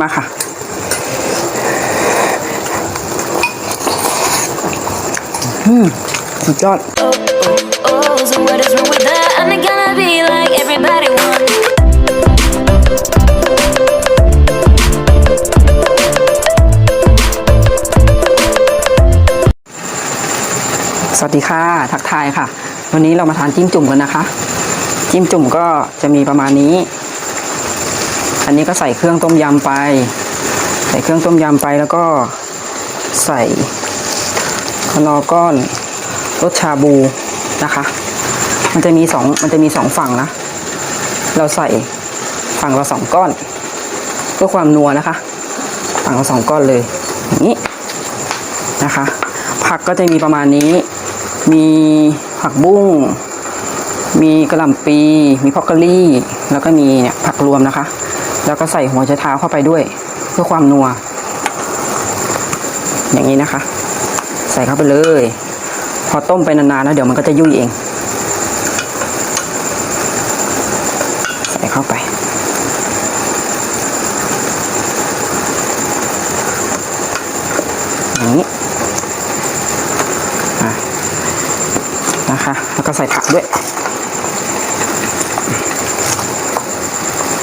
มาค่ะ อืมสุดยอด สวัสดีค่ะ ทักทายค่ะ วันนี้เรามาทานจิ้มจุ่มกันนะคะ จิ้มจุ่มก็จะมีประมาณนี้ อันนี้ก็ใส่เครื่องต้มยำไป ใส่เครื่องต้มยำไปแล้วก็ใส่คนอก้อนรสชาบูนะคะ มันจะมีสองมันจะมีสองฝั่งนะ เราใส่ฝั่งละสองก้อนเพื่อความนัวนะคะ ฝั่งละสองก้อนเลยอย่างนี้นะคะ ผักก็จะมีประมาณนี้ มีผักบุ้ง มีกระหล่ำปี มีพอกโคลี่ แล้วก็มีเนี่ยผักรวมนะคะ แล้วก็ใส่หัวไชเท้าเข้าไปด้วย เพื่อความนัว อย่างนี้นะคะ ใส่เข้าไปเลย พอต้มไปนานๆแล้วเดี๋ยวมันก็จะยุ่ยเอง ใส่เข้าไป อย่างนี้นะคะ แล้วก็ใส่ผักด้วย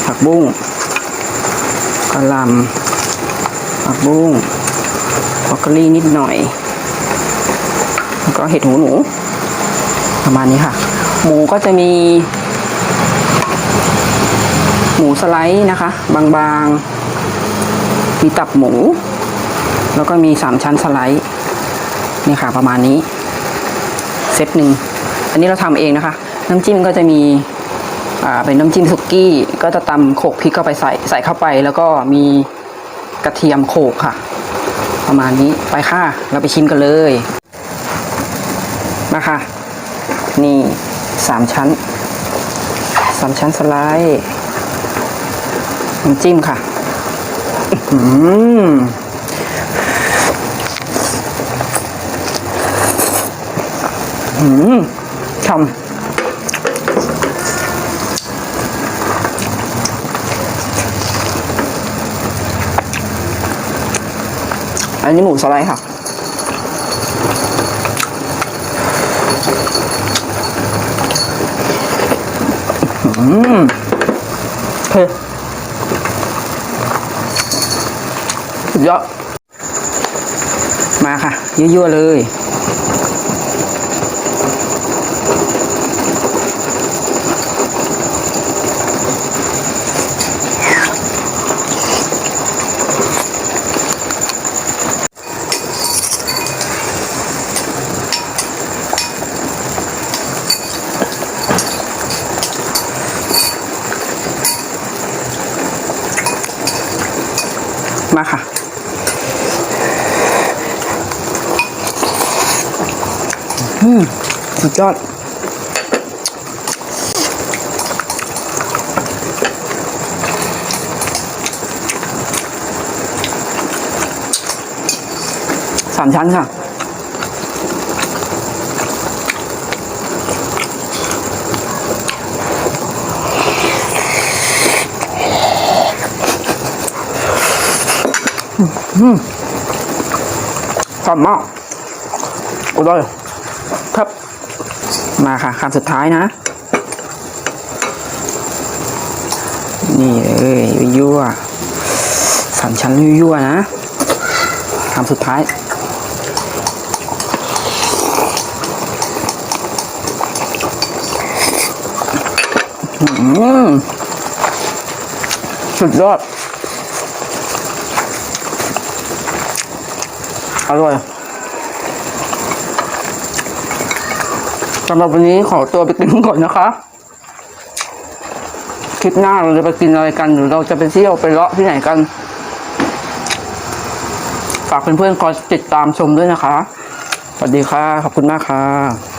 ผักบุ้ง กะหล่ำผักบุ้งบรอกโคลีนิดหน่อย แล้วก็เห็ดหูหนู ประมาณนี้ค่ะ หมูก็จะมี หมูสไลด์นะคะ บางๆ มีตับหมู แล้วก็มีสามชั้นสไลด์นี่ค่ะ ประมาณนี้ เซตหนึ่ง อันนี้เราทำเองนะคะ น้ำจิ้มก็จะมี เป็นน้ำจิ้มสุกี้ ก็จะตำโขลกพริกเข้าไปใส่ใส่เข้าไป แล้วก็มีกระเทียมโขลกค่ะ ประมาณนี้ไปค่ะ เราไปชิมกันเลยมาค่ะนี่สามชั้นสามชั้นสไลด์น้ำจิ้มค่ะอืมอืมฉ่ำ อันนี้หมูสไลด์ค่ะ อืมเผ็ดสุดยอดมาค่ะยั่วๆเลย มาค่ะ อืมสุดยอดสามชั้นค่ะ ฉ่ำมากอร่อยครับ มาค่ะคำสุดท้ายนะ นี่เลยยั่วสามชั้นยั่วนะคำสุดท้ายอืมสุดยอด อร่อยสำหรับวันนี้ขอตัวไปกินก่อนนะคะ คลิปหน้าเราจะไปกินอะไรกันหรือเราจะไปเที่ยวไปเลาะที่ไหนกัน ฝากเพื่อนๆคอยติดตามชมด้วยนะคะ สวัสดีค่ะ ขอบคุณมากค่ะ